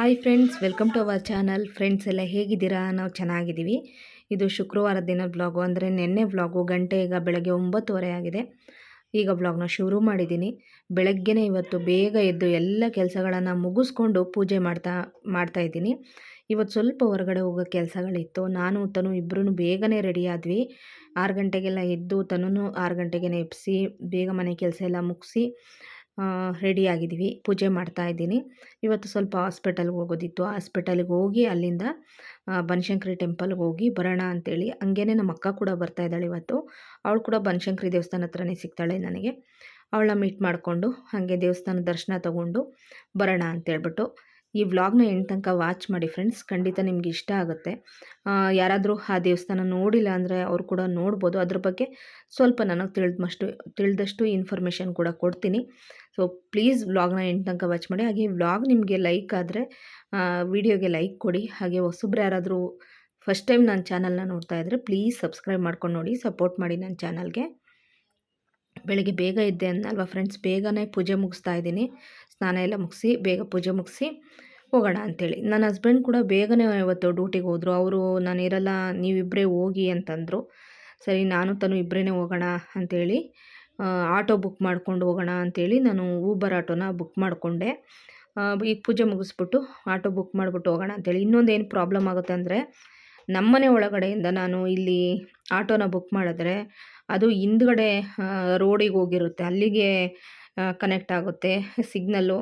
Hi friends, welcome to our channel. Friends, ಎಲ್ಲ ಹೇಗಿದ್ದೀರಾ? ನಾವು ಚೆನ್ನಾಗಿದ್ದೀವಿ. ಇದು ಶುಕ್ರವಾರ ದಿನ ಬ್ಲಾಗು ಅಂದರೆ ನಿನ್ನೆ ಬ್ಲಾಗು ಗಂಟೆ ಈಗ ಬೆಳಗ್ಗೆ ಒಂಬತ್ತುವರೆ ಆಗಿದೆ. ಈಗ ಬ್ಲಾಗ್ನ ಶುರು ಮಾಡಿದ್ದೀನಿ. ಬೆಳಗ್ಗೆನೇ ಇವತ್ತು ಬೇಗ ಎದ್ದು ಎಲ್ಲ ಕೆಲಸಗಳನ್ನು ಮುಗಿಸ್ಕೊಂಡು ಪೂಜೆ ಮಾಡ್ತಾ ಮಾಡ್ತಾ ಇದ್ದೀನಿ. ಇವತ್ತು ಸ್ವಲ್ಪ ಹೊರಗಡೆ ಹೋಗೋ ಕೆಲಸಗಳಿತ್ತು. ನಾನು, ತನು ಇಬ್ಬರೂ ಬೇಗನೆ ರೆಡಿ ಆದ್ವಿ. ಆರು ಗಂಟೆಗೆಲ್ಲ ಎದ್ದು ತನೂ ಆರು ಗಂಟೆಗೆ ಎಪ್ಸಿ ಬೇಗ ಮನೆ ಕೆಲಸ ಎಲ್ಲ ಮುಗಿಸಿ ರೆಡಿ ಆಗಿದ್ದೀವಿ. ಪೂಜೆ ಮಾಡ್ತಾ ಇದ್ದೀನಿ. ಇವತ್ತು ಸ್ವಲ್ಪ ಹಾಸ್ಪಿಟಲ್ಗೆ ಹೋಗೋದಿತ್ತು. ಹಾಸ್ಪಿಟಲ್ಗೆ ಹೋಗಿ ಅಲ್ಲಿಂದ ಬನಶಂಕರಿ ಟೆಂಪಲ್ಗೆ ಹೋಗಿ ಬರೋಣ ಅಂತೇಳಿ. ಹಂಗೇನೆ ನಮ್ಮ ಅಕ್ಕ ಕೂಡ ಬರ್ತಾ ಇದ್ದಾಳೆ ಇವತ್ತು. ಅವಳು ಕೂಡ ಬನಶಂಕರಿ ದೇವಸ್ಥಾನ ಹತ್ರನೇ ಸಿಗ್ತಾಳೆ ನನಗೆ. ಅವಳನ್ನ ಮೀಟ್ ಮಾಡಿಕೊಂಡು ಹಾಗೆ ದೇವಸ್ಥಾನ ದರ್ಶನ ತಗೊಂಡು ಬರೋಣ ಅಂತೇಳ್ಬಿಟ್ಟು ಈ ವ್ಲಾಗ್ನ ಎಂಟು ತನಕ ವಾಚ್ ಮಾಡಿ ಫ್ರೆಂಡ್ಸ್ ಖಂಡಿತ ನಿಮ್ಗೆ ಇಷ್ಟ ಆಗುತ್ತೆ. ಯಾರಾದರೂ ಆ ದೇವಸ್ಥಾನ ನೋಡಿಲ್ಲ ಅಂದರೆ ಅವ್ರು ಕೂಡ ನೋಡ್ಬೋದು. ಅದ್ರ ಬಗ್ಗೆ ಸ್ವಲ್ಪ ನನಗೆ ತಿಳಿದಷ್ಟು ತಿಳಿದಷ್ಟು ಇನ್ಫಾರ್ಮೇಷನ್ ಕೂಡ ಕೊಡ್ತೀನಿ. ಸೊ ಪ್ಲೀಸ್ ವ್ಲಾಗ್ನ ಎಂಟು ತನಕ ವಾಚ್ ಮಾಡಿ. ಹಾಗೆ ವ್ಲಾಗ್ ನಿಮಗೆ ಲೈಕ್ ಆದರೆ ವಿಡಿಯೋಗೆ ಲೈಕ್ ಕೊಡಿ. ಹಾಗೆ ಹೊಸಬ್ರು ಯಾರಾದರೂ ಫಸ್ಟ್ ಟೈಮ್ ನನ್ನ ಚಾನಲ್ನ ನೋಡ್ತಾ ಇದ್ದರೆ ಪ್ಲೀಸ್ ಸಬ್ಸ್ಕ್ರೈಬ್ ಮಾಡ್ಕೊಂಡು ನೋಡಿ. ಸಪೋರ್ಟ್ ಮಾಡಿ ನನ್ನ ಚಾನಲ್ಗೆ ಬೆಳಿಗ್ಗೆ ಬೇಗ ಇದ್ದೆ ಅಂದಲ್ವ ಫ್ರೆಂಡ್ಸ್ ಬೇಗನೆ ಪೂಜೆ ಮುಗಿಸ್ತಾ ಇದ್ದೀನಿ. ಸ್ನಾನ ಎಲ್ಲ ಮುಗಿಸಿ ಬೇಗ ಪೂಜೆ ಮುಗಿಸಿ ಹೋಗೋಣ ಅಂಥೇಳಿ ನನ್ನ ಹಸ್ಬೆಂಡ್ ಕೂಡ ಬೇಗನೆ ಇವತ್ತು ಡ್ಯೂಟಿಗೆ ಹೋದರು. ಅವರು, ನಾನು ಇರಲ್ಲ ನೀವಿಬ್ಬರೇ ಹೋಗಿ ಅಂತಂದರು. ಸರಿ, ನಾನು ತಾನು ಇಬ್ಬರೇ ಹೋಗೋಣ ಅಂಥೇಳಿ ಆಟೋ ಬುಕ್ ಮಾಡ್ಕೊಂಡು ಹೋಗೋಣ ಅಂಥೇಳಿ ನಾನು ಊಬರ್ ಆಟೋನ ಬುಕ್ ಮಾಡಿಕೊಂಡೆ. ಈಗ ಪೂಜೆ ಮುಗಿಸ್ಬಿಟ್ಟು ಆಟೋ ಬುಕ್ ಮಾಡಿಬಿಟ್ಟು ಹೋಗೋಣ ಅಂಥೇಳಿ ಇನ್ನೊಂದು ಏನು ಪ್ರಾಬ್ಲಮ್ ಆಗುತ್ತೆ ಅಂದರೆ, ನಮ್ಮನೆ ಒಳಗಡೆಯಿಂದ ನಾನು ಇಲ್ಲಿ ಆಟೋನ ಬುಕ್ ಮಾಡಿದ್ರೆ ಅದು ಹಿಂದ್ಗಡೆ ರೋಡಿಗೆ ಹೋಗಿರುತ್ತೆ. ಅಲ್ಲಿಗೆ ಕನೆಕ್ಟ್ ಆಗುತ್ತೆ ಸಿಗ್ನಲ್ಲು.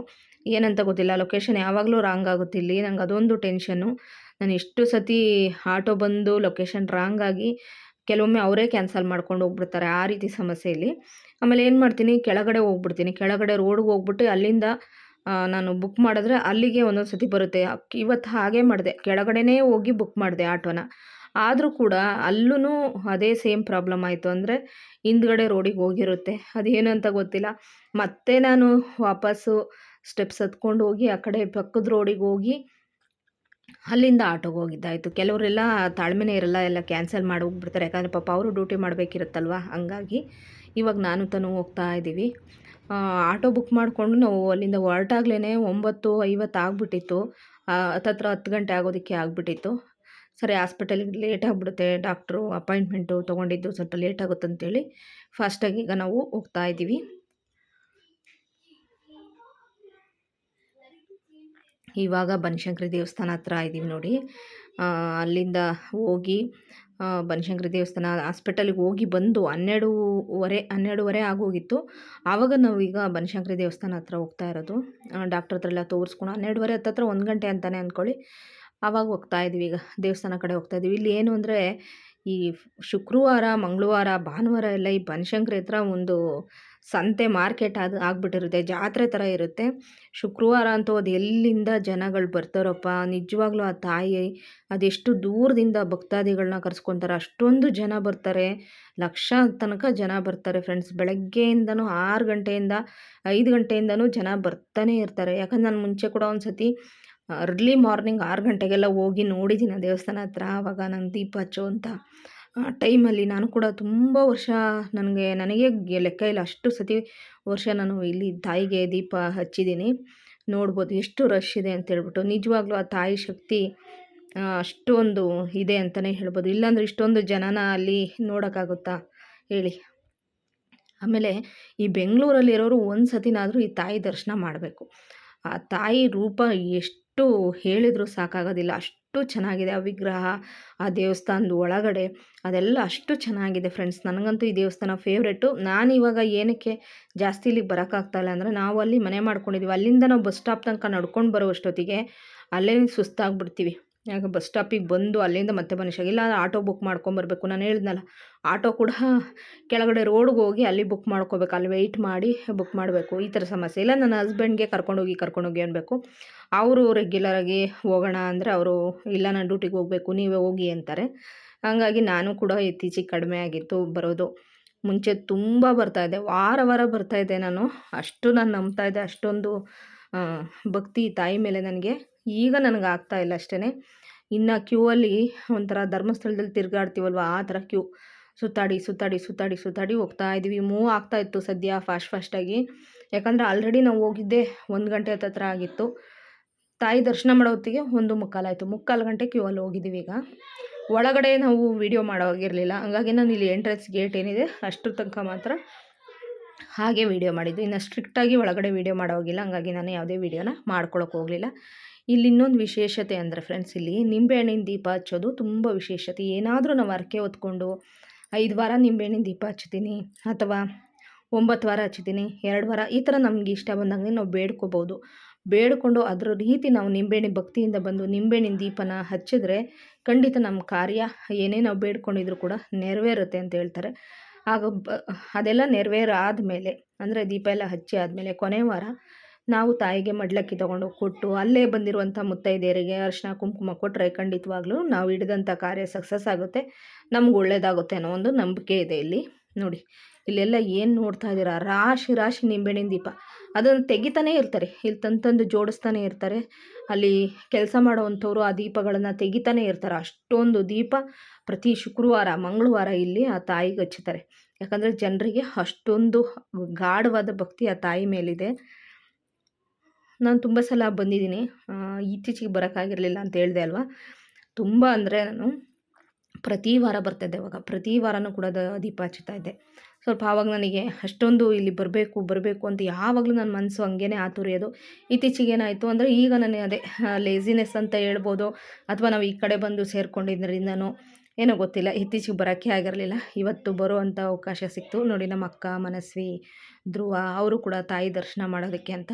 ಏನಂತ ಗೊತ್ತಿಲ್ಲ ಲೊಕೇಶನ್ ಯಾವಾಗಲೂ ರಾಂಗ್ ಆಗುತ್ತೆ ಇಲ್ಲಿ. ನಂಗೆ ಅದೊಂದು ಟೆನ್ಷನ್ನು ನಾನು ಎಷ್ಟು ಸತಿ ಆಟೋ ಬಂದು ಲೊಕೇಶನ್ ರಾಂಗ್ ಆಗಿ ಕೆಲವೊಮ್ಮೆ ಅವರೇ ಕ್ಯಾನ್ಸಲ್ ಮಾಡ್ಕೊಂಡು ಹೋಗ್ಬಿಡ್ತಾರೆ ಆ ರೀತಿ ಸಮಸ್ಯೆಯಲ್ಲಿ ಆಮೇಲೆ ಏನು ಮಾಡ್ತೀನಿ, ಕೆಳಗಡೆ ಹೋಗ್ಬಿಡ್ತೀನಿ. ಕೆಳಗಡೆ ರೋಡ್ಗೆ ಹೋಗ್ಬಿಟ್ಟು ಅಲ್ಲಿಂದ ನಾನು ಬುಕ್ ಮಾಡಿದ್ರೆ ಅಲ್ಲಿಗೆ ಒಂದೊಂದು ಸತಿ ಬರುತ್ತೆ. ಇವತ್ತು ಹಾಗೆ ಮಾಡಿದೆ. ಕೆಳಗಡೆನೇ ಹೋಗಿ ಬುಕ್ ಮಾಡಿದೆ ಆಟೋನ. ಆದರೂ ಕೂಡ ಅಲ್ಲೂ ಅದೇ ಸೇಮ್ ಪ್ರಾಬ್ಲಮ್ ಆಯಿತು ಅಂದರೆ ಹಿಂದ್ಗಡೆ ರೋಡಿಗೆ ಹೋಗಿರುತ್ತೆ. ಅದೇನು ಅಂತ ಗೊತ್ತಿಲ್ಲ. ಮತ್ತೆ ನಾನು ವಾಪಸ್ಸು ಸ್ಟೆಪ್ಸ್ ಹತ್ಕೊಂಡು ಹೋಗಿ ಆ ಕಡೆ ಪಕ್ಕದ ರೋಡಿಗೆ ಹೋಗಿ ಅಲ್ಲಿಂದ ಆಟೋಗೆ ಹೋಗಿದ್ದಾಯಿತು. ಕೆಲವರೆಲ್ಲ ತಾಳ್ಮೆನೇ ಇರಲ್ಲ ಎಲ್ಲ ಕ್ಯಾನ್ಸಲ್ ಮಾಡಿ ಹೋಗ್ಬಿಡ್ತಾರೆ. ಯಾಕಂದರೆ ಪಾಪ ಅವರು ಡ್ಯೂಟಿ ಮಾಡಬೇಕಿರುತ್ತಲ್ವ? ಹಂಗಾಗಿ ಇವಾಗ ನಾನು ತಾನು ಹೋಗ್ತಾ ಇದ್ದೀವಿ. ಆಟೋ ಬುಕ್ ಮಾಡಿಕೊಂಡು ನಾವು ಅಲ್ಲಿಂದ ಹೊರಟಾಗ್ಲೇ ಒಂಬತ್ತು ಐವತ್ತು ಆಗಿಬಿಟ್ಟಿತ್ತು. ಹತ್ತತ್ರ ಹತ್ತು ಗಂಟೆ ಆಗೋದಕ್ಕೆ ಆಗಿಬಿಟ್ಟಿತ್ತು. ಸರಿ ಹಾಸ್ಪಿಟಲಿಗೆ ಲೇಟ್ ಆಗಿಬಿಡುತ್ತೆ, ಡಾಕ್ಟ್ರು ಅಪಾಯಿಂಟ್ಮೆಂಟು ತೊಗೊಂಡಿದ್ದು ಸ್ವಲ್ಪ ಲೇಟ್ ಆಗುತ್ತೆ ಅಂತೇಳಿ ಫಾಸ್ಟಾಗಿ ಈಗ ನಾವು ಹೋಗ್ತಾ ಇದ್ದೀವಿ. ಇವಾಗ ಬನಶಂಕರಿ ದೇವಸ್ಥಾನ ಹತ್ರ ಇದ್ದೀವಿ ನೋಡಿ. ಅಲ್ಲಿಂದ ಹೋಗಿ ಬನಶಂಕರಿ ದೇವಸ್ಥಾನ ಹಾಸ್ಪಿಟಲಿಗೆ ಹೋಗಿ ಬಂದು ಹನ್ನೆರಡೂವರೆ ಹನ್ನೆರಡೂವರೆ ಆಗೋಗಿತ್ತು. ಆವಾಗ ನಾವು ಈಗ ಬನಶಂಕರಿ ದೇವಸ್ಥಾನ ಹತ್ರ ಹೋಗ್ತಾ ಇರೋದು. ಡಾಕ್ಟ್ರ್ ಹತ್ರ ಎಲ್ಲ ತೋರಿಸ್ಕೊಂಡು ಹನ್ನೆರಡುವರೆ ಹತ್ತತ್ರ ಒಂದು ಗಂಟೆ ಅಂತಲೇ ಅಂದ್ಕೊಳ್ಳಿ. ಆವಾಗ ಹೋಗ್ತಾ ಇದ್ವಿ. ಈಗ ದೇವಸ್ಥಾನ ಕಡೆ ಹೋಗ್ತಾ ಇದ್ವಿ. ಇಲ್ಲಿ ಏನು ಅಂದರೆ ಈ ಶುಕ್ರವಾರ, ಮಂಗಳವಾರ, ಭಾನುವಾರ ಎಲ್ಲ ಈ ಬನಶಂಕರಿ ಹತ್ರ ಒಂದು ಸಂತೆ ಮಾರ್ಕೆಟ್ ಅದು ಆಗಿಬಿಟ್ಟಿರುತ್ತೆ. ಜಾತ್ರೆ ಥರ ಇರುತ್ತೆ. ಶುಕ್ರವಾರ ಅಂತೂ ಅದು ಎಲ್ಲಿಂದ ಜನಗಳು ಬರ್ತಾರಪ್ಪ? ನಿಜವಾಗ್ಲೂ ಆ ತಾಯಿ ಅದೆಷ್ಟು ದೂರದಿಂದ ಭಕ್ತಾದಿಗಳನ್ನ ಕರ್ಸ್ಕೊತಾರೆ. ಅಷ್ಟೊಂದು ಜನ ಬರ್ತಾರೆ. ಲಕ್ಷ ತನಕ ಜನ ಬರ್ತಾರೆ ಫ್ರೆಂಡ್ಸ್ ಬೆಳಗ್ಗೆಯಿಂದನೂ ಆರು ಗಂಟೆಯಿಂದ ಐದು ಗಂಟೆಯಿಂದನೂ ಜನ ಬರ್ತಾನೆ ಇರ್ತಾರೆ. ಯಾಕಂದ್ರೆ ನಾನು ಮುಂಚೆ ಕೂಡ ಒಂದು ಸತಿ ಅರ್ಲಿ ಮಾರ್ನಿಂಗ್ ಆರು ಗಂಟೆಗೆಲ್ಲ ಹೋಗಿ ನೋಡಿದ್ದೀನಿ ಆ ದೇವಸ್ಥಾನ ಹತ್ರ, ಆವಾಗ ನಾನು ದೀಪ ಹಚ್ಚೋ ಅಂತ. ಟೈಮಲ್ಲಿ ನಾನು ಕೂಡ ತುಂಬ ವರ್ಷ ನನಗೆ ನನಗೆ ಲೆಕ್ಕ ಇಲ್ಲ. ಅಷ್ಟು ಸತಿ ವರ್ಷ ನಾನು ಇಲ್ಲಿ ತಾಯಿಗೆ ದೀಪ ಹಚ್ಚಿದ್ದೀನಿ ನೋಡ್ಬೋದು ಎಷ್ಟು ರಶ್ ಇದೆ ಅಂತ ಹೇಳ್ಬಿಟ್ಟು. ನಿಜವಾಗ್ಲೂ ಆ ತಾಯಿ ಶಕ್ತಿ ಅಷ್ಟೊಂದು ಇದೆ ಅಂತಲೇ ಹೇಳ್ಬೋದು. ಇಲ್ಲಾಂದರೆ ಇಷ್ಟೊಂದು ಜನನ ಅಲ್ಲಿ ನೋಡೋಕ್ಕಾಗುತ್ತಾ? ಹೇಳಿ. ಆಮೇಲೆ ಈ ಬೆಂಗಳೂರಲ್ಲಿರೋರು ಒಂದು ಸತಿನಾದರೂ ಈ ತಾಯಿ ದರ್ಶನ ಮಾಡಬೇಕು. ಆ ತಾಯಿ ರೂಪ ಎಷ್ಟು ಹೇಳಿದರೂ ಸಾಕಾಗೋದಿಲ್ಲ. ಅಷ್ಟು ಚೆನ್ನಾಗಿದೆ ಆ ವಿಗ್ರಹ, ಆ ದೇವಸ್ಥಾನದ ಒಳಗಡೆ. ಅದೆಲ್ಲ ಅಷ್ಟು ಚೆನ್ನಾಗಿದೆ ಫ್ರೆಂಡ್ಸ್. ನನಗಂತೂ ಈ ದೇವಸ್ಥಾನ ಫೇವ್ರೇಟು. ನಾನು ಇವಾಗ ಏನಕ್ಕೆ ಜಾಸ್ತಿ ಇಲ್ಲಿಗೆ ಬರೋಕ್ಕಾಗ್ತಾಯಿಲ್ಲ ಅಂದರೆ ನಾವು ಅಲ್ಲಿ ಮನೆ ಮಾಡ್ಕೊಂಡಿದ್ದೀವಿ ಅಲ್ಲಿಂದ ನಾವು ಬಸ್ ಸ್ಟಾಪ್ ತನಕ ನಡ್ಕೊಂಡು ಬರೋ ಅಷ್ಟೊತ್ತಿಗೆ ಅಲ್ಲೇ ಸುಸ್ತಾಗ್ಬಿಡ್ತೀವಿ. ಆಗ ಬಸ್ ಸ್ಟಾಪಿಗೆ ಬಂದು ಅಲ್ಲಿಂದ ಮತ್ತೆ ಮನುಷ್ಯ ಇಲ್ಲ ಆಟೋ ಬುಕ್ ಮಾಡ್ಕೊಂಬರ್ಬೇಕು. ನಾನು ಹೇಳಿದ್ನಲ್ಲ, ಆಟೋ ಕೂಡ ಕೆಳಗಡೆ ರೋಡ್ಗೆ ಹೋಗಿ ಅಲ್ಲಿ ಬುಕ್ ಮಾಡ್ಕೋಬೇಕು. ಅಲ್ಲಿ ವೆಯ್ಟ್ ಮಾಡಿ ಬುಕ್ ಮಾಡಬೇಕು. ಈ ಥರ ಸಮಸ್ಯೆ. ಇಲ್ಲ, ನನ್ನ ಹಸ್ಬೆಂಡ್ಗೆ ಕರ್ಕೊಂಡೋಗಿ ಕರ್ಕೊಂಡೋಗಿ ಅನ್ಬೇಕು. ಅವರು ರೆಗ್ಯುಲರಾಗಿ ಹೋಗೋಣ ಅಂದರೆ ಅವರು, ಇಲ್ಲ, ನಾನು ಡ್ಯೂಟಿಗೆ ಹೋಗಬೇಕು, ನೀವೇ ಹೋಗಿ ಅಂತಾರೆ. ಹಾಗಾಗಿ ನಾನು ಕೂಡ ಇತ್ತೀಚೆಗೆ ಕಡಿಮೆ ಆಗಿತ್ತು ಬರೋದು. ಮುಂಚೆ ತುಂಬ ಬರ್ತಾಯಿದ್ದೆ ವಾರ ವಾರ ಬರ್ತಾಯಿದ್ದೆ ನಾನು. ಅಷ್ಟು ನಾನು ನಂಬ್ತಾ ಇದ್ದೆ. ಅಷ್ಟೊಂದು ಭಕ್ತಿ ತಾಯಿ ಮೇಲೆ ನನಗೆ ಈಗ ನನಗೆ ಆಗ್ತಾ ಇಲ್ಲ ಅಷ್ಟೇ ಇನ್ನು ಕ್ಯೂ ಅಲ್ಲಿ ಒಂಥರ ಧರ್ಮಸ್ಥಳದಲ್ಲಿ ತಿರುಗಾಡ್ತೀವಲ್ವ? ಆ ಥರ ಕ್ಯೂ ಸುತ್ತಾಡಿ ಸುತ್ತಾಡಿ ಸುತ್ತಾಡಿ ಸುತ್ತಾಡಿ ಹೋಗ್ತಾ ಇದ್ವಿ. ಮೂವ್ ಆಗ್ತಾ ಇತ್ತು ಸದ್ಯ ಫಾಸ್ಟ್ ಫಾಸ್ಟಾಗಿ ಯಾಕಂದರೆ ಆಲ್ರೆಡಿ ನಾವು ಹೋಗಿದ್ದೆ ಒಂದು ಗಂಟೆ ಹತ್ತತ್ರ ಆಗಿತ್ತು. ತಾಯಿ ದರ್ಶನ ಮಾಡೋ ಹೊತ್ತಿಗೆ ಒಂದು ಮುಕ್ಕಾಲಾಯಿತು ಮುಕ್ಕಾಲು ಗಂಟೆ ಕ್ಯೂ ಅಲ್ಲಿ ಹೋಗಿದ್ದೀವಿ ಈಗ. ಒಳಗಡೆ ನಾವು ವೀಡಿಯೋ ಮಾಡೋವಾಗಿರಲಿಲ್ಲ ಹಂಗಾಗಿ ನಾನು ಇಲ್ಲಿ ಎಂಟ್ರೆನ್ಸ್ ಗೇಟ್ ಏನಿದೆ ಅಷ್ಟರ ತನಕ ಮಾತ್ರ ಹಾಗೆ ವೀಡಿಯೋ ಮಾಡಿದ್ದು. ಇನ್ನು ಸ್ಟ್ರಿಕ್ಟಾಗಿ ಒಳಗಡೆ ವೀಡಿಯೋ ಮಾಡೋಗಿಲ್ಲ ಹಂಗಾಗಿ ನಾನು ಯಾವುದೇ ವೀಡಿಯೋನ ಮಾಡ್ಕೊಳಕ್ಕೆ ಹೋಗಲಿಲ್ಲ. ಇಲ್ಲಿ ಇನ್ನೊಂದು ವಿಶೇಷತೆ ಅಂದರೆ ಫ್ರೆಂಡ್ಸ್ ಇಲ್ಲಿ ನಿಂಬೆಹಣ್ಣಿನ ದೀಪ ಹಚ್ಚೋದು ತುಂಬ ವಿಶೇಷತೆ. ಏನಾದರೂ ನಾವು ಅರಕೆ ಹೊತ್ಕೊಂಡು ಐದು ವಾರ ನಿಂಬೆಹಣ್ಣಿನ ದೀಪ ಹಚ್ತೀನಿ ಅಥವಾ ಒಂಬತ್ತು ವಾರ ಹಚ್ತೀನಿ ಎರಡು ವಾರ, ಈ ಥರ ನಮ್ಗೆ ಇಷ್ಟ ಬಂದಂಗೆ ನಾವು ಬೇಡ್ಕೋಬೋದು. ಬೇಡಿಕೊಂಡು ಅದರ ರೀತಿ ನಾವು ನಿಂಬೆಹಣ್ಣಿನ ಭಕ್ತಿಯಿಂದ ಬಂದು ನಿಂಬೆಹಣ್ಣಿನ ದೀಪನ ಹಚ್ಚಿದ್ರೆ ಖಂಡಿತ ನಮ್ಮ ಕಾರ್ಯ ಏನೇ ನಾವು ಬೇಡ್ಕೊಂಡಿದ್ರು ಕೂಡ ನೆರವೇರುತ್ತೆ ಅಂತ ಹೇಳ್ತಾರೆ. ಆಗ ಅದೆಲ್ಲ ನೆರವೇರಾದಮೇಲೆ, ಅಂದರೆ ದೀಪ ಎಲ್ಲ ಹಚ್ಚಿ ಆದಮೇಲೆ ಕೊನೆ ವಾರ ನಾವು ತಾಯಿಗೆ ಮಡ್ಲಕ್ಕಿ ತೊಗೊಂಡು ಕೊಟ್ಟು ಅಲ್ಲೇ ಬಂದಿರುವಂಥ ಮುತ್ತೈದೆಯರಿಗೆ ಅರಿಶಿನ ಕುಂಕುಮ ಕೊಟ್ಟರೆ ಖಂಡಿತವಾಗ್ಲೂ ನಾವು ಹಿಡಿದಂಥ ಕಾರ್ಯ ಸಕ್ಸಸ್ ಆಗುತ್ತೆ. ನಮ್ಗೆ ಒಳ್ಳೇದಾಗುತ್ತೆ ಅನ್ನೋ ಒಂದು ನಂಬಿಕೆ ಇದೆ ಇಲ್ಲಿ. ನೋಡಿ, ಇಲ್ಲೆಲ್ಲ ಏನು ನೋಡ್ತಾ ಇದ್ದೀರಾ? ರಾಶಿ ರಾಶಿ ನಿಂಬೆಹಣ್ಣಿನ ದೀಪ. ಅದನ್ನು ತೆಗಿತಾನೇ ಇರ್ತಾರೆ. ಇಲ್ಲಿ ತಂತಂದು ಜೋಡಿಸ್ತಾನೆ ಇರ್ತಾರೆ. ಅಲ್ಲಿ ಕೆಲಸ ಮಾಡೋವಂಥವ್ರು ಆ ದೀಪಗಳನ್ನು ತೆಗಿತಾನೆ ಇರ್ತಾರೆ. ಅಷ್ಟೊಂದು ದೀಪ ಪ್ರತಿ ಶುಕ್ರವಾರ, ಮಂಗಳವಾರ ಇಲ್ಲಿ ಆ ತಾಯಿಗೆ ಹಚ್ಚುತ್ತಾರೆ. ಯಾಕಂದರೆ ಜನರಿಗೆ ಅಷ್ಟೊಂದು ಗಾಢವಾದ ಭಕ್ತಿ ಆ ತಾಯಿ ಮೇಲಿದೆ. ನಾನು ತುಂಬ ಸಲ ಬಂದಿದ್ದೀನಿ. ಇತ್ತೀಚೆಗೆ ಬರೋಕ್ಕಾಗಿರಲಿಲ್ಲ ಅಂತ ಹೇಳಿದೆ ಅಲ್ವಾ? ತುಂಬ ಅಂದರೆ ನಾನು ಪ್ರತಿ ವಾರ ಬರ್ತಾಯಿದ್ದೆ ಅವಾಗ ಪ್ರತಿ ವಾರನೂ ಕೂಡ ದೀಪ ಹಚ್ಚುತ್ತಾ ಇದ್ದೆ. ಸ್ವಲ್ಪ ಆವಾಗ ನನಗೆ ಅಷ್ಟೊಂದು ಇಲ್ಲಿ ಬರಬೇಕು ಬರಬೇಕು ಅಂತ ಯಾವಾಗಲೂ ನನ್ನ ಮನಸ್ಸು ಹಂಗೇ ಆತುರಿಯೋದು. ಇತ್ತೀಚೆಗೆ ಏನಾಯಿತು ಅಂದರೆ ಈಗ ನನಗೆ ಅದೇ ಲೇಸಿನೆಸ್ ಅಂತ ಹೇಳ್ಬೋದು ಅಥವಾ ನಾವು ಈ ಕಡೆ ಬಂದು ಸೇರ್ಕೊಂಡಿದ್ದರಿಂದನೋ ಏನೋ ಗೊತ್ತಿಲ್ಲ. ಇತ್ತೀಚೆಗೆ ಬರೋಕ್ಕೆ ಆಗಿರಲಿಲ್ಲ. ಇವತ್ತು ಬರುವಂಥ ಅವಕಾಶ ಸಿಕ್ತು. ನೋಡಿ ನಮ್ಮ ಅಕ್ಕ, ಮನಸ್ವಿ, ಧ್ರುವ, ಅವರು ಕೂಡ ತಾಯಿ ದರ್ಶನ ಮಾಡೋದಕ್ಕೆ ಅಂತ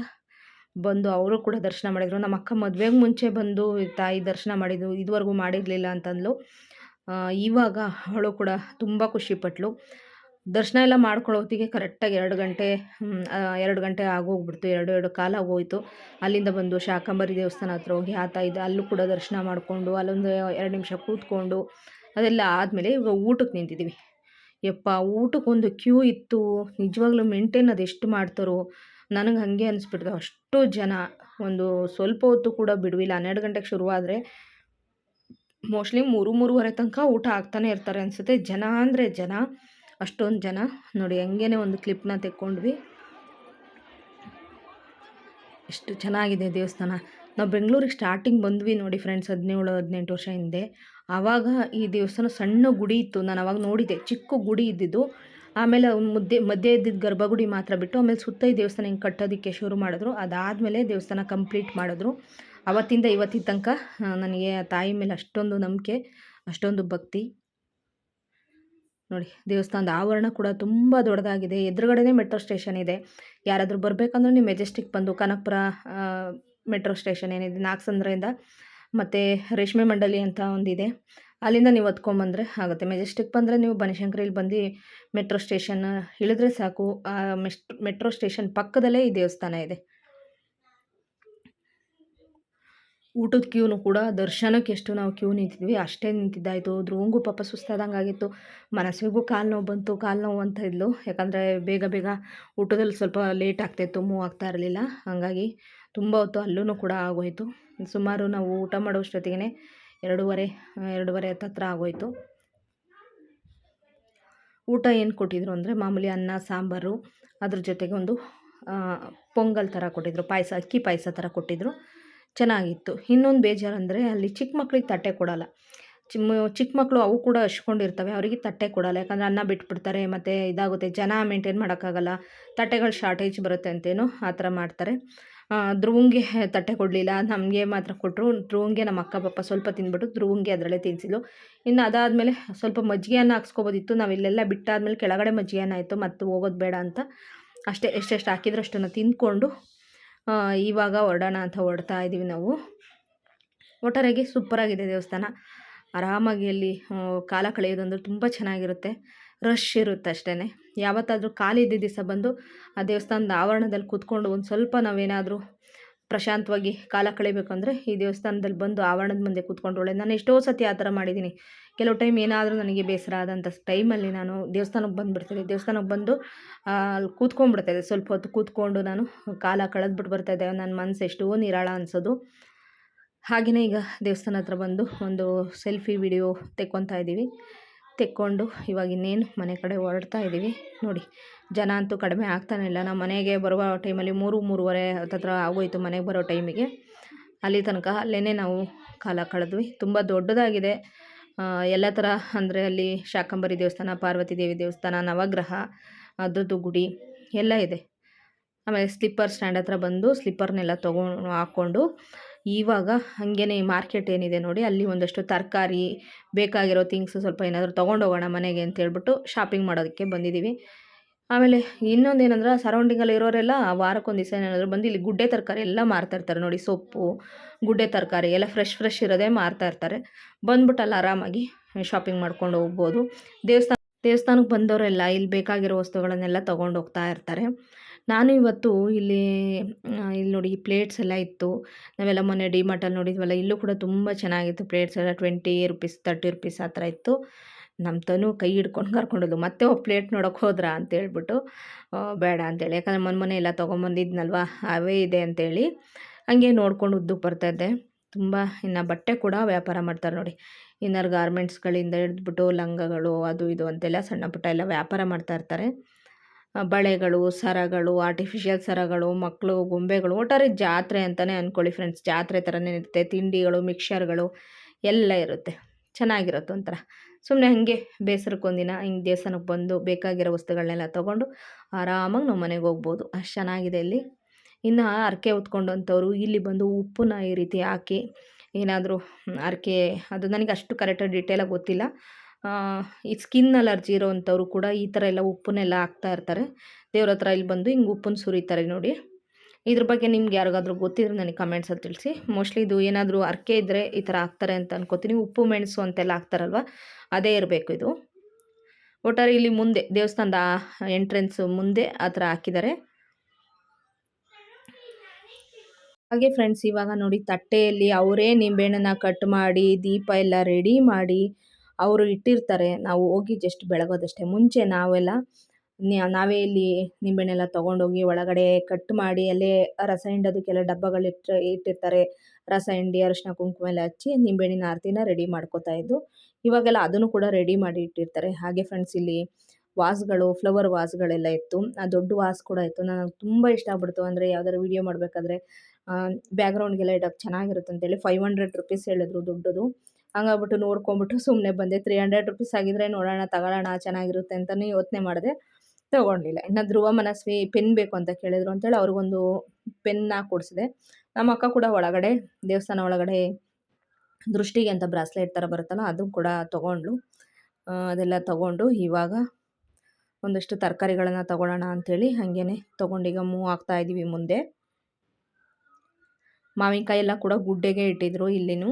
ಬಂದು ಅವರು ಕೂಡ ದರ್ಶನ ಮಾಡಿದರು. ನಮ್ಮ ಅಕ್ಕ ಮದುವೆಗೆ ಮುಂಚೆ ಬಂದು ತಾಯಿ ದರ್ಶನ ಮಾಡಿದ್ದು, ಇದುವರೆಗೂ ಮಾಡಿರಲಿಲ್ಲ ಅಂತಂದ್ಲು. ಇವಾಗ ಅವಳು ಕೂಡ ತುಂಬ ಖುಷಿಪಟ್ಲು ದರ್ಶನ ಎಲ್ಲ ಮಾಡ್ಕೊಳ್ಳೋ ಹೊತ್ತಿಗೆ ಕರೆಕ್ಟಾಗಿ ಎರಡು ಗಂಟೆ ಎರಡು ಗಂಟೆ ಆಗೋಗ್ಬಿಡ್ತು. ಎರಡು ಎರಡು ಕಾಲ ಆಗೋಯ್ತು. ಅಲ್ಲಿಂದ ಬಂದು ಶಾಕಂಬರಿ ದೇವಸ್ಥಾನ ಹತ್ರ ಹೋಗಿ ಆ ತಾಯಿ ಅಲ್ಲೂ ಕೂಡ ದರ್ಶನ ಮಾಡಿಕೊಂಡು, ಅಲ್ಲೊಂದು ಎರಡು ನಿಮಿಷ ಕೂತ್ಕೊಂಡು, ಅದೆಲ್ಲ ಆದಮೇಲೆ ಇವಾಗ ಊಟಕ್ಕೆ ನಿಂತಿದ್ದೀವಿ. ಯಪ್ಪ, ಊಟಕ್ಕೊಂದು ಕ್ಯೂ ಇತ್ತು. ನಿಜವಾಗ್ಲೂ ಮೇಂಟೈನ್ ಅದು ಎಷ್ಟು ಮಾಡ್ತಾರೋ. ನನಗೆ ಹಾಗೆ ಅನಿಸ್ಬಿಡ್ತು ಅಷ್ಟು. ಜನ ಒಂದು ಸ್ವಲ್ಪ ಹೊತ್ತು ಕೂಡ ಬಿಡುವಿಲ್ಲ, ಹನ್ನೆರಡು ಗಂಟೆಗೆ ಶುರುವಾದರೆ ಮೋಸ್ಟ್ಲಿ ಮೂರು, ಮೂರುವರೆ ತನಕ ಊಟ ಆಗ್ತಾನೆ ಇರ್ತಾರೆ ಅನಿಸುತ್ತೆ. ಜನ ಅಂದರೆ ಜನ, ಅಷ್ಟೊಂದು ಜನ. ನೋಡಿ, ಹಂಗೇನೆ ಒಂದು ಕ್ಲಿಪ್ನ ತೆಕ್ಕೊಂಡ್ವಿ. ಎಷ್ಟು ಚೆನ್ನಾಗಿದೆ ದೇವಸ್ಥಾನ. ನಾವು ಬೆಂಗಳೂರಿಗೆ ಸ್ಟಾರ್ಟಿಂಗ್ ಬಂದ್ವಿ ನೋಡಿ ಫ್ರೆಂಡ್ಸ್ ಹದಿನೇಳು, ಹದಿನೆಂಟು ವರ್ಷ ಹಿಂದೆ. ಆವಾಗ ಈ ದೇವಸ್ಥಾನ ಸಣ್ಣ ಗುಡಿ ಇತ್ತು. ನಾನು ಅವಾಗ ನೋಡಿದೆ ಚಿಕ್ಕ ಗುಡಿ ಇದ್ದಿದ್ದು. ಆಮೇಲೆ ಮುದ್ದೆ, ಮಧ್ಯೆ ಇದ್ದಿದ್ದ ಗರ್ಭಗುಡಿ ಮಾತ್ರ ಬಿಟ್ಟು ಆಮೇಲೆ ಸುತ್ತ ಈ ದೇವಸ್ಥಾನ ಹಿಂಗೆ ಕಟ್ಟೋದಕ್ಕೆ ಶುರು ಮಾಡಿದ್ರು. ಅದಾದಮೇಲೆ ದೇವಸ್ಥಾನ ಕಂಪ್ಲೀಟ್ ಮಾಡಿದ್ರು. ಅವತ್ತಿಂದ ಇವತ್ತಿನ ತನಕ ನನಗೆ ತಾಯಿ ಮೇಲೆ ಅಷ್ಟೊಂದು ನಂಬಿಕೆ, ಅಷ್ಟೊಂದು ಭಕ್ತಿ. ನೋಡಿ, ದೇವಸ್ಥಾನದ ಆವರಣ ಕೂಡ ತುಂಬ ದೊಡ್ಡದಾಗಿದೆ. ಎದುರುಗಡೆನೇ ಮೆಟ್ರೋ ಸ್ಟೇಷನ್ ಇದೆ. ಯಾರಾದರೂ ಬರಬೇಕಂದ್ರೆ ನೀವು ಮೆಜೆಸ್ಟಿಕ್ ಬಂದು ಕನಕಪುರ ಮೆಟ್ರೋ ಸ್ಟೇಷನ್ ಏನಿದೆ ನಾಗಸಂದ್ರದಿಂದ ಮತ್ತು ರೇಷ್ಮೆ ಮಂಡಲಿ ಅಂತ ಒಂದಿದೆ. ಅಲ್ಲಿಂದ ನೀವು ಹೊತ್ಕೊಂಬಂದರೆ ಆಗುತ್ತೆ. ಮೆಜೆಸ್ಟಿಕ್ ಬಂದರೆ ನೀವು ಬನಶಂಕರಿಲಿ ಬಂದು ಮೆಟ್ರೋ ಸ್ಟೇಷನ್ ಇಳಿದ್ರೆ ಸಾಕು. ಆ ಮೆಟ್ರೋ ಸ್ಟೇಷನ್ ಪಕ್ಕದಲ್ಲೇ ಈ ದೇವಸ್ಥಾನ ಇದೆ. ಊಟದ ಕ್ಯೂನು ಕೂಡ ದರ್ಶನಕ್ಕೆ ಎಷ್ಟು ನಾವು ಕ್ಯೂ ನಿಂತಿದ್ವಿ ಅಷ್ಟೇ ನಿಂತಿದ್ದಾಯಿತು. ಧ್ರುವಂಗೂ ಪಾಪ ಸುಸ್ತಾದಂಗೆ ಆಗಿತ್ತು. ಮನಸ್ಸಿಗೂ ಕಾಲು ನೋವು ಬಂತು. ಕಾಲು ನೋವು ಅಂತ ಇದ್ಲು. ಯಾಕಂದರೆ ಬೇಗ ಬೇಗ ಊಟದಲ್ಲಿ ಸ್ವಲ್ಪ ಲೇಟ್ ಆಗ್ತಾಯಿತ್ತು ಮೂವ್ ಆಗ್ತಾ ಇರಲಿಲ್ಲ. ಹಾಗಾಗಿ ತುಂಬ ಹೊತ್ತು ಅಲ್ಲೂ ಕೂಡ ಆಗೋಯಿತು. ಸುಮಾರು ನಾವು ಊಟ ಮಾಡೋಷ್ಟೊತ್ತಿಗೆ ಎರಡೂವರೆ ಎರಡೂವರೆ ಹತ್ತತ್ರ ಆಗೋಯಿತು. ಊಟ ಏನು ಕೊಟ್ಟಿದ್ರು ಅಂದರೆ ಮಾಮೂಲಿ ಅನ್ನ, ಸಾಂಬಾರು, ಅದ್ರ ಜೊತೆಗೆ ಒಂದು ಪೊಂಗಲ್ ಥರ ಕೊಟ್ಟಿದ್ರು, ಪಾಯಸ, ಅಕ್ಕಿ ಪಾಯಸ ಥರ ಕೊಟ್ಟಿದ್ರು. ಚೆನ್ನಾಗಿತ್ತು. ಇನ್ನೊಂದು ಬೇಜಾರು ಅಂದರೆ ಅಲ್ಲಿ ಚಿಕ್ಕ ಮಕ್ಳಿಗೆ ತಟ್ಟೆ ಕೊಡೋಲ್ಲ. ಚಿಮ್ಮ ಚಿಕ್ಕ ಮಕ್ಕಳು ಅವು ಕೂಡ ಹಚ್ಕೊಂಡಿರ್ತವೆ, ಅವರಿಗೆ ತಟ್ಟೆ ಕೊಡಲ್ಲ. ಯಾಕಂದರೆ ಅನ್ನ ಬಿಟ್ಬಿಡ್ತಾರೆ, ಮತ್ತು ಇದಾಗುತ್ತೆ. ಜನ ಮೇಂಟೈನ್ ಮಾಡೋಕ್ಕಾಗಲ್ಲ. ತಟ್ಟೆಗಳು ಶಾರ್ಟೇಜ್ ಬರುತ್ತೆ ಅಂತೇನೋ ಆ ಥರ ಮಾಡ್ತಾರೆ. ಧ್ರುವಂಗೆ ತಟ್ಟೆ ಕೊಡಲಿಲ್ಲ, ನಮಗೆ ಮಾತ್ರ ಕೊಟ್ಟರು ಧ್ರುವಂಗೆ ನಮ್ಮ ಅಕ್ಕ ಪಾಪ ಸ್ವಲ್ಪ ತಿಂದ್ಬಿಟ್ಟು ಧ್ರುವಂಗೆ ಅದರಲ್ಲೇ ತಿನ್ಸಿದ್ಲು. ಇನ್ನು ಅದಾದಮೇಲೆ ಸ್ವಲ್ಪ ಮಜ್ಜಿಗೆಯನ್ನು ಹಾಕ್ಸ್ಕೊಬೋದಿತ್ತು. ನಾವು ಇಲ್ಲೆಲ್ಲ ಬಿಟ್ಟಾದ್ಮೇಲೆ ಕೆಳಗಡೆ ಮಜ್ಜಿಗೆಯನ್ನು ಆಯಿತು, ಮತ್ತು ಹೋಗೋದು ಬೇಡ ಅಂತ ಅಷ್ಟೇ, ಎಷ್ಟೆಷ್ಟು ಹಾಕಿದ್ರು ಅಷ್ಟನ್ನು ತಿಂದ್ಕೊಂಡು ಇವಾಗ ಹೊರಡೋಣ ಅಂತ ಹೊರಡ್ತಾ ಇದ್ದೀವಿ ನಾವು. ಒಟ್ಟಾರೆಗೆ ಸೂಪರಾಗಿದೆ ದೇವಸ್ಥಾನ. ಆರಾಮಾಗಿ ಅಲ್ಲಿ ಕಾಲ ಕಳೆಯೋದಂದ್ರೆ ತುಂಬ ಚೆನ್ನಾಗಿರುತ್ತೆ. ರಶ್ ಇರುತ್ತೆ ಅಷ್ಟೇ ಯಾವತ್ತಾದರೂ ಖಾಲಿ ದಿವಸ ಬಂದು ಆ ದೇವಸ್ಥಾನದ ಆವರಣದಲ್ಲಿ ಕೂತ್ಕೊಂಡು ಒಂದು ಸ್ವಲ್ಪ ನಾವೇನಾದರೂ ಪ್ರಶಾಂತವಾಗಿ ಕಾಲ ಕಳಿಬೇಕಂದ್ರೆ ಈ ದೇವಸ್ಥಾನದಲ್ಲಿ ಬಂದು ಆವರಣದ ಮುಂದೆ ಕೂತ್ಕೊಂಡು ಒಳ್ಳೆ ನಾನು ಎಷ್ಟೋ ಸತಿ ಆ ಥರ ಮಾಡಿದ್ದೀನಿ. ಕೆಲವು ಟೈಮ್ ಏನಾದರೂ ನನಗೆ ಬೇಸರ ಆದಂಥ ಟೈಮಲ್ಲಿ ನಾನು ದೇವಸ್ಥಾನಕ್ಕೆ ಬಂದುಬಿಡ್ತೀನಿ. ದೇವಸ್ಥಾನಕ್ಕೆ ಬಂದು ಅಲ್ಲಿ ಕೂತ್ಕೊಂಡ್ಬಿಡ್ತಾಯಿದೆ ಸ್ವಲ್ಪ ಹೊತ್ತು ಕೂತ್ಕೊಂಡು ನಾನು ಕಾಲ ಕಳೆದ್ಬಿಟ್ಟು ಬರ್ತಾಯಿದ್ದೆ. ನನ್ನ ಮನಸ್ಸು ಎಷ್ಟೋ ನಿರಾಳ ಅನಿಸೋದು. ಹಾಗೆಯೇ ಈಗ ದೇವಸ್ಥಾನ ಹತ್ರ ಬಂದು ಒಂದು ಸೆಲ್ಫಿ, ವಿಡಿಯೋ ತೆಕ್ಕೊತಾ ಇದ್ದೀವಿ. ತೆಕ್ಕೊಂಡು ಇವಾಗ ಇನ್ನೇನು ಮನೆ ಕಡೆ ಹೊರಡ್ತಾ ಇದ್ದೀವಿ. ನೋಡಿ, ಜನ ಅಂತೂ ಕಡಿಮೆ ಆಗ್ತಾನೆ ಇಲ್ಲ. ನಮ್ಮ ಮನೆಗೆ ಬರುವ ಟೈಮಲ್ಲಿ ಮೂರು, ಮೂರುವರೆ ಹತ್ತತ್ರ ಆಗೋಯ್ತು ಮನೆಗೆ ಬರೋ ಟೈಮಿಗೆ. ಅಲ್ಲಿ ತನಕ ಅಲ್ಲೇ ನಾವು ಕಾಲ ಕಳೆದ್ವಿ. ತುಂಬ ದೊಡ್ಡದಾಗಿದೆ. ಎಲ್ಲ ಥರ ಅಂದರೆ ಅಲ್ಲಿ ಶಾಕಂಬರಿ ದೇವಸ್ಥಾನ, ಪಾರ್ವತಿ ದೇವಿ ದೇವಸ್ಥಾನ, ನವಗ್ರಹ, ಅದ್ರದ್ದು ಗುಡಿ ಎಲ್ಲ ಇದೆ. ಆಮೇಲೆ ಸ್ಲಿಪ್ಪರ್ ಸ್ಟ್ಯಾಂಡ್ ಹತ್ರ ಬಂದು ಸ್ಲಿಪ್ಪರ್ನೆಲ್ಲ ತೊಗೊಂಡು ಹಾಕ್ಕೊಂಡು ಇವಾಗ ಹಾಗೇನೆ ಮಾರ್ಕೆಟ್ ಏನಿದೆ ನೋಡಿ, ಅಲ್ಲಿ ಒಂದಷ್ಟು ತರಕಾರಿ ಬೇಕಾಗಿರೋ ಥಿಂಗ್ಸು ಸ್ವಲ್ಪ ಏನಾದರೂ ತೊಗೊಂಡೋಗೋಣ ಮನೆಗೆ ಅಂತ ಹೇಳ್ಬಿಟ್ಟು ಶಾಪಿಂಗ್ ಮಾಡೋದಕ್ಕೆ ಬಂದಿದ್ದೀವಿ. ಆಮೇಲೆ ಇನ್ನೊಂದೇನಂದ್ರೆ ಸರೌಂಡಿಂಗಲ್ಲಿ ಇರೋರೆಲ್ಲ ವಾರಕ್ಕೊಂದು ದಿವಸ ಏನಾದರೂ ಬಂದು ಇಲ್ಲಿ ಗುಡ್ಡೆ ತರಕಾರಿ ಎಲ್ಲ ಮಾರ್ತಾ ಇರ್ತಾರೆ ನೋಡಿ, ಸೊಪ್ಪು, ಗುಡ್ಡೆ ತರಕಾರಿ ಎಲ್ಲ ಫ್ರೆಶ್ ಫ್ರೆಶ್ ಇರೋದೇ ಮಾರ್ತಾ ಇರ್ತಾರೆ. ಬಂದ್ಬಿಟ್ಟು ಅಲ್ಲಿ ಆರಾಮಾಗಿ ಶಾಪಿಂಗ್ ಮಾಡ್ಕೊಂಡು ಹೋಗ್ಬೋದು. ದೇವಸ್ಥಾನ, ದೇವಸ್ಥಾನಕ್ಕೆ ಬಂದವರೆಲ್ಲ ಇಲ್ಲಿ ಬೇಕಾಗಿರೋ ವಸ್ತುಗಳನ್ನೆಲ್ಲ ತೊಗೊಂಡು ಹೋಗ್ತಾ ಇರ್ತಾರೆ. ನಾನು ಇವತ್ತು ಇಲ್ಲಿ ಇಲ್ಲಿ ನೋಡಿ ಪ್ಲೇಟ್ಸ್ ಎಲ್ಲ ಇತ್ತು. ನಾವೆಲ್ಲ ಮೊನ್ನೆ ಡಿ ಮಾರ್ಟಲ್ಲಿ ನೋಡಿದ್ವಲ್ಲ ಇಲ್ಲೂ ಕೂಡ ತುಂಬ ಚೆನ್ನಾಗಿತ್ತು ಪ್ಲೇಟ್ಸ್ ಎಲ್ಲ. ಟ್ವೆಂಟಿ ರುಪೀಸ್ ತರ್ಟಿ ರುಪೀಸ್ ಆ ಥರ ಇತ್ತು. ನಮ್ಮ ತನು ಕೈ ಹಿಡ್ಕೊಂಡು ಕರ್ಕೊಂಡಿದ್ದು ಮತ್ತೆ ಒಬ್ಬ ಪ್ಲೇಟ್ ನೋಡೋಕೆ ಹೋದ್ರಾ ಅಂತ ಹೇಳ್ಬಿಟ್ಟು ಆ, ಬೇಡ ಅಂತೇಳಿ ಯಾಕಂದರೆ ಮೊನ್ನೆ ಮೊನ್ನೆ ಎಲ್ಲ ತೊಗೊಂಬಂದಿದ್ನಲ್ವ ಅವೇ ಇದೆ ಅಂತೇಳಿ ಹಂಗೆ ನೋಡ್ಕೊಂಡು ಉದ್ದಕ್ಕೆ ಬರ್ತಾಯಿದ್ದೆ ತುಂಬ ಇನ್ನು ಬಟ್ಟೆ ಕೂಡ ವ್ಯಾಪಾರ ಮಾಡ್ತಾರೆ ನೋಡಿ. ಇನ್ನರ್ ಗಾರ್ಮೆಂಟ್ಸ್ಗಳಿಂದ ಹಿಡಿದ್ಬಿಟ್ಟು ಲಂಗಗಳು ಅದು ಇದು ಅಂತೆಲ್ಲ ಸಣ್ಣ ಪುಟ್ಟ ಎಲ್ಲ ವ್ಯಾಪಾರ ಮಾಡ್ತಾ ಇರ್ತಾರೆ. ಬಳೆಗಳು, ಸರಗಳು ಆರ್ಟಿಫಿಷಿಯಲ್ ಸರಗಳು, ಮಕ್ಕಳು, ಗೊಂಬೆಗಳು, ಒಟ್ಟಾರೆ ಜಾತ್ರೆ ಅಂತಲೇ ಅಂದ್ಕೊಳ್ಳಿ ಫ್ರೆಂಡ್ಸ್ ಜಾತ್ರೆ ಥರನೇ ಇರುತ್ತೆ. ತಿಂಡಿಗಳು ಮಿಕ್ಸರ್ಗಳು ಎಲ್ಲ ಇರುತ್ತೆ. ಚೆನ್ನಾಗಿರುತ್ತೆ ಒಂಥರ. ಸುಮ್ಮನೆ ಹಾಗೆ ಬೇಸರಕ್ಕೊಂದಿನ ಹಿಂಗೆ ದೇವಸ್ಥಾನಕ್ಕೆ ಬಂದು ಬೇಕಾಗಿರೋ ವಸ್ತುಗಳನ್ನೆಲ್ಲ ತೊಗೊಂಡು ಆರಾಮಾಗಿ ನಾವು ಮನೆಗೆ ಹೋಗ್ಬೋದು. ಅಷ್ಟು ಚೆನ್ನಾಗಿದೆ ಇಲ್ಲಿ. ಇನ್ನು ಅರಕೆ ಹೊತ್ಕೊಂಡಂಥವ್ರು ಇಲ್ಲಿ ಬಂದು ಉಪ್ಪನ್ನ ಈ ರೀತಿ ಹಾಕಿ ಏನಾದರೂ ಅರಕೆ ಅದು ನನಗೆ ಅಷ್ಟು ಕರೆಕ್ಟಾಗಿ ಡೀಟೇಲಾಗಿ ಗೊತ್ತಿಲ್ಲ. ಈ ಸ್ಕಿನ್ ಅಲರ್ಜಿ ಇರೋವಂಥವ್ರು ಕೂಡ ಈ ಥರ ಎಲ್ಲ ಉಪ್ಪನ್ನೆಲ್ಲ ಹಾಕ್ತಾ ಇರ್ತಾರೆ. ದೇವ್ರ ಹತ್ರ ಇಲ್ಲಿ ಬಂದು ಹಿಂಗೆ ಉಪ್ಪನ್ನು ಸುರಿತಾರೆ ನೋಡಿ. ಇದ್ರ ಬಗ್ಗೆ ನಿಮ್ಗೆ ಯಾರಿಗಾದ್ರೂ ಗೊತ್ತಿದ್ರೆ ನನಗೆ ಕಮೆಂಟ್ಸಲ್ಲಿ ತಿಳಿಸಿ. ಮೋಸ್ಟ್ಲಿ ಇದು ಏನಾದರೂ ಅರ್ಕೆ ಇದ್ದರೆ ಈ ಥರ ಹಾಕ್ತಾರೆ ಅಂತ ಅನ್ಕೋತೀನಿ. ಉಪ್ಪು, ಮೆಣಸು ಅಂತೆಲ್ಲ ಹಾಕ್ತಾರಲ್ವ, ಅದೇ ಇರಬೇಕು ಇದು. ಒಟ್ಟಾರೆ ಇಲ್ಲಿ ಮುಂದೆ, ದೇವಸ್ಥಾನದ ಎಂಟ್ರೆನ್ಸ್ ಮುಂದೆ ಆ ಥರ ಹಾಕಿದ್ದಾರೆ. ಹಾಗೆ ಫ್ರೆಂಡ್ಸ್ ಇವಾಗ ನೋಡಿ ತಟ್ಟೆಯಲ್ಲಿ ಅವರೇ ನಿಂಬೆಹಣ್ಣನ್ನ ಕಟ್ ಮಾಡಿ, ದೀಪ ಎಲ್ಲ ರೆಡಿ ಮಾಡಿ ಅವರು ಇಟ್ಟಿರ್ತಾರೆ, ನಾವು ಹೋಗಿ ಜಸ್ಟ್ ಬೆಳಗೋದಷ್ಟೇ. ಮುಂಚೆ ನಾವೆಲ್ಲ ನಾವೇ ಇಲ್ಲಿ ನಿಂಬೆಹಣ್ಣೆಲ್ಲ ತೊಗೊಂಡೋಗಿ ಒಳಗಡೆ ಕಟ್ ಮಾಡಿ ಅಲ್ಲೇ ರಸ ಹಿಂಡೋದಕ್ಕೆಲ್ಲ ಡಬ್ಬಗಳು ಇಟ್ಟು ಇಟ್ಟಿರ್ತಾರೆ. ರಸ ಹಿಂಡಿ ಅರಿಶಿನ ಕುಂಕುಮ ಎಲ್ಲ ಹಚ್ಚಿ ನಿಂಬೆಹಣ್ಣಿನ ಆರತಿನ ರೆಡಿ ಮಾಡ್ಕೋತಾ ಇದ್ದು, ಇವಾಗೆಲ್ಲ ಅದನ್ನು ಕೂಡ ರೆಡಿ ಮಾಡಿ ಇಟ್ಟಿರ್ತಾರೆ. ಹಾಗೆ ಫ್ರೆಂಡ್ಸ್ ಇಲ್ಲಿ ವಾಸ್ಗಳು ಫ್ಲವರ್ ವಾಸ್ಗಳೆಲ್ಲ ಇತ್ತು. ಆ ದೊಡ್ಡ ವಾಸ್ ಕೂಡ ಇತ್ತು. ನನಗೆ ತುಂಬ ಇಷ್ಟ ಆಗ್ಬಿಡ್ತು. ಅಂದರೆ ಯಾವ್ದಾದ್ರು ವೀಡಿಯೋ ಮಾಡಬೇಕಾದ್ರೆ ಬ್ಯಾಕ್ಗ್ರೌಂಡ್ಗೆಲ್ಲ ಇಡೋಕ್ಕೆ ಚೆನ್ನಾಗಿರುತ್ತೆ ಅಂತೇಳಿ ಫೈವ್ ಹಂಡ್ರೆಡ್ ರುಪೀಸ್ ಹೇಳಿದ್ರು ದುಡ್ಡದು. ಹಂಗಾಗ್ಬಿಟ್ಟು ನೋಡ್ಕೊಂಬಿಟ್ಟು ಸುಮ್ಮನೆ ಬಂದೆ. ತ್ರೀ ಹಂಡ್ರೆಡ್ ರುಪೀಸ್ ಆಗಿದ್ರೆ ನೋಡೋಣ ತಗೊಳ್ಳೋಣ ಚೆನ್ನಾಗಿರುತ್ತೆ ಅಂತಲೇ ಯೋಚನೆ ಮಾಡಿದೆ. ತಗೊಂಡಿಲ್ಲ. ಇನ್ನು ಧ್ರುವ ಮನಸ್ವಿ ಪೆನ್ ಬೇಕು ಅಂತ ಕೇಳಿದ್ರು ಅಂತೇಳಿ ಅವ್ರಿಗೊಂದು ಪೆನ್ನ ಕೊಡಿಸಿದೆ. ನಮ್ಮ ಅಕ್ಕ ಕೂಡ ಒಳಗಡೆ ದೇವಸ್ಥಾನ ಒಳಗಡೆ ದೃಷ್ಟಿಗೆ ಅಂತ ಬ್ರಾಸ್ಲೆಟ್ ಥರ ಬರುತ್ತಲ್ಲ ಅದು ಕೂಡ ತೊಗೊಂಡ್ಳು. ಆ, ಅದೆಲ್ಲ ತೊಗೊಂಡು ಇವಾಗ ಒಂದಷ್ಟು ತರಕಾರಿಗಳನ್ನು ತೊಗೊಳ್ಳೋಣ ಅಂಥೇಳಿ ಹಾಗೇನೆ ತೊಗೊಂಡೀಗ ಮೂವ್ ಆಗ್ತಾ ಇದ್ದೀವಿ ಮುಂದೆ. ಮಾವಿನಕಾಯಿ ಎಲ್ಲ ಕೂಡ ಗುಡ್ಡೆಗೆ ಇಟ್ಟಿದ್ರು ಇಲ್ಲಿನೂ.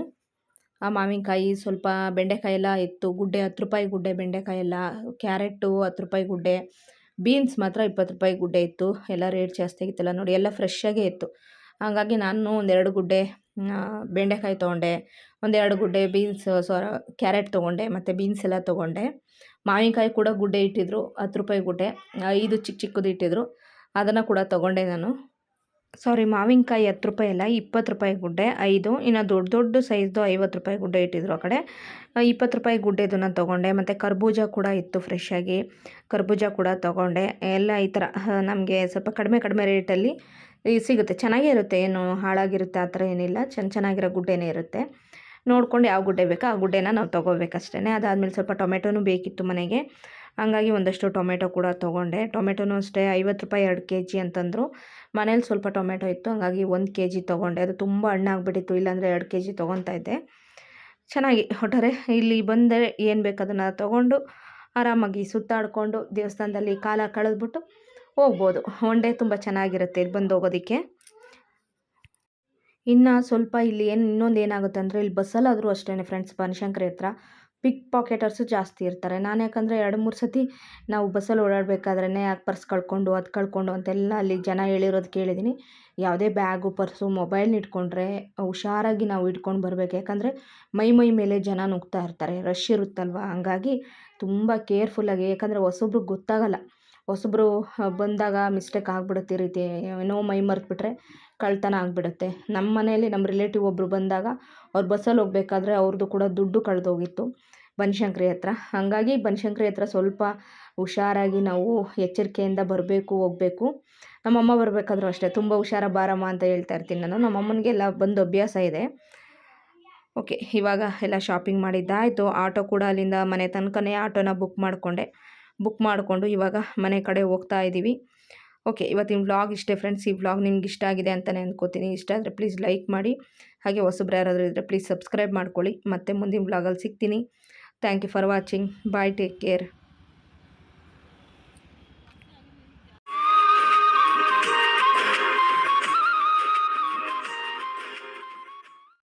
ಮಾವಿನಕಾಯಿ ಸ್ವಲ್ಪ ಬೆಂಡೆಕಾಯಿ ಎಲ್ಲ ಇತ್ತು, ಗುಡ್ಡೆ, ಹತ್ತು ರೂಪಾಯಿ ಗುಡ್ಡೆ ಬೆಂಡೆಕಾಯಿ ಎಲ್ಲ ಕ್ಯಾರೆಟು ಹತ್ತು ರೂಪಾಯಿ ಗುಡ್ಡೆ, ಬೀನ್ಸ್ ಮಾತ್ರ ಇಪ್ಪತ್ತು ರೂಪಾಯಿ ಗುಡ್ಡೆ ಇತ್ತು, ಎಲ್ಲ ರೇಟ್ ಜಾಸ್ತಿ ಆಗಿತ್ತಲ್ಲ ನೋಡಿ, ಎಲ್ಲ ಫ್ರೆಶ್ಶಾಗೇ ಇತ್ತು. ಹಾಗಾಗಿ ನಾನು ಒಂದೆರಡು ಗುಡ್ಡೆ ಬೆಂಡೆಕಾಯಿ ತೊಗೊಂಡೆ, ಒಂದೆರಡು ಗುಡ್ಡೆ ಬೀನ್ಸ್, ಸೊ, ಕ್ಯಾರೆಟ್ ತೊಗೊಂಡೆ, ಮತ್ತು ಬೀನ್ಸ್ ಎಲ್ಲ ತೊಗೊಂಡೆ. ಮಾವಿನಕಾಯಿ ಕೂಡ ಗುಡ್ಡೆ ಇಟ್ಟಿದ್ರು, ಹತ್ತು ರೂಪಾಯಿ ಗುಡ್ಡೆ, ಐದು ಚಿಕ್ಕ ಚಿಕ್ಕದು ಇಟ್ಟಿದ್ರು, ಅದನ್ನು ಕೂಡ ತೊಗೊಂಡೆ ನಾನು. ಸಾರಿ, ಮಾವಿನಕಾಯಿ ಹತ್ತು ರೂಪಾಯಿ ಅಲ್ಲ, ಇಪ್ಪತ್ತು ರೂಪಾಯಿ ಗುಡ್ಡೆ, ಐದು. ಇನ್ನು ದೊಡ್ಡ ದೊಡ್ಡ ಸೈಜ್ದು ಐವತ್ತು ರೂಪಾಯಿ ಗುಡ್ಡೆ ಇಟ್ಟಿದ್ರು ಆ ಕಡೆ. ಇಪ್ಪತ್ತು ರೂಪಾಯಿ ಗುಡ್ಡೆದು ನಾನು ತೊಗೊಂಡೆ. ಮತ್ತು ಕರ್ಬೂಜ ಕೂಡ ಇತ್ತು ಫ್ರೆಶ್ ಆಗಿ. ಕರ್ಬೂಜ ಕೂಡ ತೊಗೊಂಡೆ. ಎಲ್ಲ ಈ ಥರ ನಮಗೆ ಸ್ವಲ್ಪ ಕಡಿಮೆ ಕಡಿಮೆ ರೇಟಲ್ಲಿ ಸಿಗುತ್ತೆ. ಚೆನ್ನಾಗೇ ಇರುತ್ತೆ. ಏನು ಹಾಳಾಗಿರುತ್ತೆ ಆ ಥರ ಏನಿಲ್ಲ. ಚೆನ್ನ ಚೆನ್ನಾಗಿರೋ ಗುಡ್ಡೆನೇ ಇರುತ್ತೆ. ನೋಡ್ಕೊಂಡು ಯಾವ ಗುಡ್ಡೆ ಬೇಕೋ ಆ ಗುಡ್ಡೆನ ನಾವು ತೊಗೋಬೇಕಷ್ಟೇ ಅದಾದಮೇಲೆ ಸ್ವಲ್ಪ ಟೊಮೆಟೊನೂ ಬೇಕಿತ್ತು ಮನೆಗೆ. ಹಂಗಾಗಿ ಒಂದಷ್ಟು ಟೊಮೆಟೊ ಕೂಡ ತೊಗೊಂಡೆ. ಟೊಮೆಟೊನೂ ಅಷ್ಟೇ ಐವತ್ತು ರೂಪಾಯಿ ಎರಡು ಕೆ ಜಿ ಅಂತಂದರು. ಮನೇಲಿ ಸ್ವಲ್ಪ ಟೊಮೆಟೊ ಇತ್ತು, ಹಂಗಾಗಿ ಒಂದು ಕೆ ಜಿ ತೊಗೊಂಡೆ. ಅದು ತುಂಬ ಹಣ್ಣಾಗ್ಬಿಟ್ಟಿತ್ತು ಇಲ್ಲಾಂದರೆ ಎರಡು ಕೆ ಜಿ ಇದ್ದೆ. ಚೆನ್ನಾಗಿ, ಒಟ್ಟಾರೆ ಇಲ್ಲಿ ಬಂದರೆ ಏನು ಬೇಕು ಅದನ್ನು ತೊಗೊಂಡು ಆರಾಮಾಗಿ ಸುತ್ತಾಡಿಕೊಂಡು ದೇವಸ್ಥಾನದಲ್ಲಿ ಕಾಲ ಕಳೆದ್ಬಿಟ್ಟು ಹೋಗ್ಬೋದು. ಒನ್ ಡೇ ತುಂಬ ಚೆನ್ನಾಗಿರುತ್ತೆ ಇಲ್ಲಿ ಬಂದು ಹೋಗೋದಕ್ಕೆ. ಇನ್ನು ಸ್ವಲ್ಪ ಇಲ್ಲಿ ಏನು ಇನ್ನೊಂದು ಏನಾಗುತ್ತೆ ಅಂದರೆ ಇಲ್ಲಿ ಬಸ್ಸಲ್ಲಾದರೂ ಅಷ್ಟೇ ಫ್ರೆಂಡ್ಸ್ ಬನಶಂಕರಿ ಹತ್ರ. ಪಿಕ್ ಪಾಕೆಟರ್ಸು ಜಾಸ್ತಿ ಇರ್ತಾರೆ. ನಾನು ಯಾಕಂದರೆ ಎರಡು, ಮೂರು ಸತಿ ನಾವು ಬಸ್ಸಲ್ಲಿ ಓಡಾಡಬೇಕಾದ್ರೇ ಯಾಕೆ ಪರ್ಸ್ ಕಳ್ಕೊಂಡು, ಅದು ಕಳ್ಕೊಂಡು ಅಂತೆಲ್ಲ ಅಲ್ಲಿ ಜನ ಹೇಳಿರೋದು ಕೇಳಿದ್ದೀನಿ ಯಾವುದೇ ಬ್ಯಾಗು, ಪರ್ಸು, ಮೊಬೈಲ್ನ ಇಟ್ಕೊಂಡ್ರೆ ಹುಷಾರಾಗಿ ನಾವು ಇಟ್ಕೊಂಡು ಬರಬೇಕು. ಯಾಕಂದರೆ ಮೈ ಮೈ ಮೇಲೆ ಜನ ನುಗ್ತಾ ಇರ್ತಾರೆ. ರಶ್ ಇರುತ್ತಲ್ವ? ಹಂಗಾಗಿ ತುಂಬ ಕೇರ್ಫುಲ್ಲಾಗಿ, ಯಾಕಂದರೆ ಹೊಸೊಬ್ರಿಗೆ ಗೊತ್ತಾಗಲ್ಲ. ಹೊಸಬ್ರು ಬಂದಾಗ ಮಿಸ್ಟೇಕ್ ಆಗಿಬಿಡುತ್ತೆ ಈ ರೀತಿ, ಏನೋ ಮೈ ಮರೆತ್ಬಿಟ್ರೆ ಕಳ್ತನ ಆಗಿಬಿಡುತ್ತೆ. ನಮ್ಮ ಮನೆಯಲ್ಲಿ ನಮ್ಮ ರಿಲೇಟಿವ್ ಒಬ್ಬರು ಬಂದಾಗ ಅವ್ರು ಬಸ್ಸಲ್ಲಿ ಹೋಗ್ಬೇಕಾದ್ರೆ ಅವ್ರದ್ದು ಕೂಡ ದುಡ್ಡು ಕಳೆದೋಗಿತ್ತು ಬನಶಂಕರಿ ಹತ್ರ. ಹಾಗಾಗಿ ಬನಶಂಕರಿ ಹತ್ರ ಸ್ವಲ್ಪ ಹುಷಾರಾಗಿ ನಾವು ಎಚ್ಚರಿಕೆಯಿಂದ ಬರಬೇಕು, ಹೋಗಬೇಕು. ನಮ್ಮಮ್ಮ ಬರಬೇಕಾದ್ರೂ ಅಷ್ಟೇ. ತುಂಬ ಹುಷಾರ ಬಾರಮ್ಮ ಅಂತ ಹೇಳ್ತಾ ಇರ್ತೀನಿ ನಾನು. ನಮ್ಮಮ್ಮನಿಗೆ ಎಲ್ಲ ಬಂದು ಅಭ್ಯಾಸ ಇದೆ. ಓಕೆ, ಇವಾಗ ಎಲ್ಲ ಶಾಪಿಂಗ್ ಮಾಡಿದ್ದಾಯಿತು. ಆಟೋ ಕೂಡ ಅಲ್ಲಿಂದ ಮನೆ ತನಕನೇ ಆಟೋನ ಬುಕ್ ಮಾಡಿಕೊಂಡೆ. ಬುಕ್ ಮಾಡಿಕೊಂಡು ಇವಾಗ ಮನೆ ಕಡೆ ಹೋಗ್ತಾ ಇದ್ದೀವಿ. ಓಕೆ ಇವತ್ತಿನ ವ್ಲಾಗ್ ಇಷ್ಟೇ ಫ್ರೆಂಡ್ಸ್ ಈ ವ್ಲಾಗ್ ನಿಮ್ಗೆ ಇಷ್ಟ ಆಗಿದೆ ಅಂತಲೇ ಅಂದ್ಕೋತೀನಿ ಇಷ್ಟ ಆದರೆ ಪ್ಲೀಸ್ ಲೈಕ್ ಮಾಡಿ. ಹಾಗೆ ಹೊಸಬ್ರು ಯಾರಾದರೂ ಇದ್ದರೆ ಪ್ಲೀಸ್ ಸಬ್ಸ್ಕ್ರೈಬ್ ಮಾಡ್ಕೊಳ್ಳಿ. ಮತ್ತೆ ಮುಂದಿನ ವ್ಲಾಗಲ್ಲಿ ಸಿಗ್ತೀನಿ. Thank you for watching bye take care